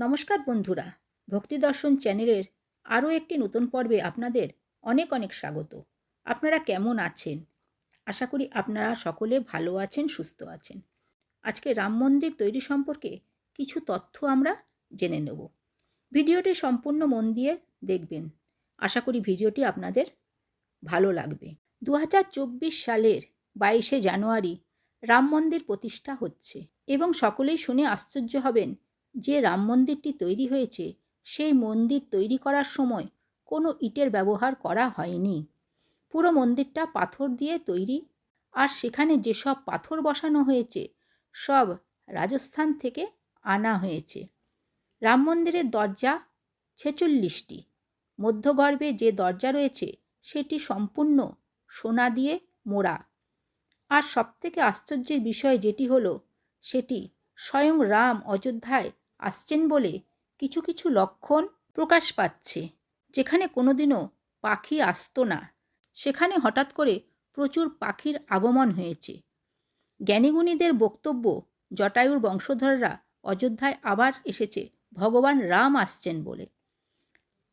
নমস্কার বন্ধুরা, ভক্তি দর্শন চ্যানেলের আরও একটি নতুন পর্বে আপনাদের অনেক অনেক স্বাগত। আপনারা কেমন আছেন? আশা করি আপনারা সকলে ভালো আছেন, সুস্থ আছেন। আজকে রাম মন্দির তৈরি সম্পর্কে কিছু তথ্য আমরা জেনে নেব। ভিডিওটি সম্পূর্ণ মন দিয়ে দেখবেন। আশা করি ভিডিওটি আপনাদের ভালো লাগবে। দু হাজার চব্বিশ সালের বাইশে জানুয়ারি রাম মন্দির প্রতিষ্ঠা হচ্ছে এবং সকলেই শুনে আশ্চর্য হবেন যে রাম মন্দিরটি তৈরি হয়েছে, সেই মন্দির তৈরি করার সময় কোনো ইটের ব্যবহার করা হয়নি। পুরো মন্দিরটা পাথর দিয়ে তৈরি। আর সেখানে যেসব পাথর বসানো হয়েছে, সব রাজস্থান থেকে আনা হয়েছে। রাম মন্দিরের দরজা ছেচল্লিশটি। মধ্যগর্ভে যে দরজা রয়েছে, সেটি সম্পূর্ণ সোনা দিয়ে মোড়া। আর সবথেকে আশ্চর্যের বিষয় যেটি হলো, সেটি স্বয়ং রাম অযোধ্যায় আসছেন বলে কিছু কিছু লক্ষণ প্রকাশ পাচ্ছে। যেখানে কোনোদিনও পাখি আসতো না। সেখানে হঠাৎ করে প্রচুর পাখির আগমন হয়েছে। জ্ঞানীগুণীদের বক্তব্য, জটায়ুর বংশধররা অযোধ্যায় আবার এসেছে, ভগবান রাম আসছেন বলে।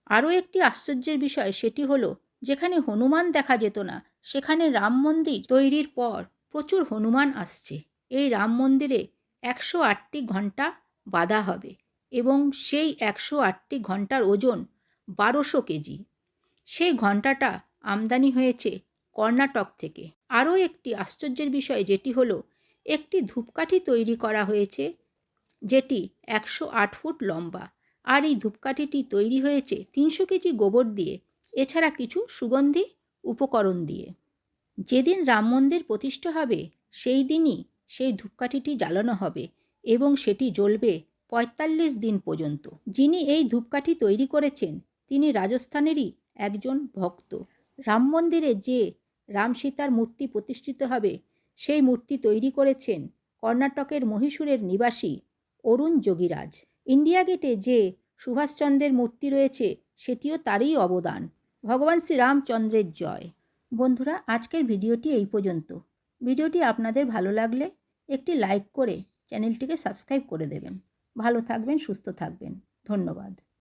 আরও একটি আশ্চর্যের বিষয় সেটি হলো, যেখানে হনুমান দেখা যেত না, সেখানে রাম মন্দির তৈরির পর প্রচুর হনুমান আসছে। এই রাম মন্দিরে একশো আটটি ঘণ্টা বাঁধা হবে এবং সেই একশো আটটি ঘণ্টার ওজন বারোশো কেজি। সেই ঘন্টাটা আমদানি হয়েছে কর্ণাটক থেকে। আরও একটি আশ্চর্যের বিষয় যেটি হলো, একটি ধূপকাঠি তৈরি করা হয়েছে যেটি একশো আট ফুট লম্বা। আর এই ধূপকাঠিটি তৈরি হয়েছে তিনশো কেজি গোবর দিয়ে, এছাড়া কিছু সুগন্ধি উপকরণ দিয়ে। যেদিন রাম মন্দির প্রতিষ্ঠা হবে, সেই দিনই সেই ধূপকাঠিটি জ্বালানো হবে। এবং সেটি জ্বলবে পঁয়তাল্লিশ দিন পর্যন্ত। যিনি এই ধূপকাঠি তৈরি করেছেন, তিনি রাজস্থানেরই একজন ভক্ত। রাম মন্দিরে যে রাম সীতার মূর্তি প্রতিষ্ঠিত হবে, সেই মূর্তি তৈরি করেছেন কর্ণাটকের মহীশূরের নিবাসী অরুণ যোগীরাজ। ইন্ডিয়া গেটে যে সুভাষচন্দ্রের মূর্তি রয়েছে, সেটিও তারই অবদান। ভগবান শ্রীরামচন্দ্রের জয়। বন্ধুরা, আজকের ভিডিওটি এই পর্যন্ত। ভিডিওটি আপনাদের ভালো লাগলে একটি লাইক করে চ্যানেলটিকে সাবস্ক্রাইব করে দেবেন। ভালো থাকবেন সুস্থ থাকবেন। ধন্যবাদ।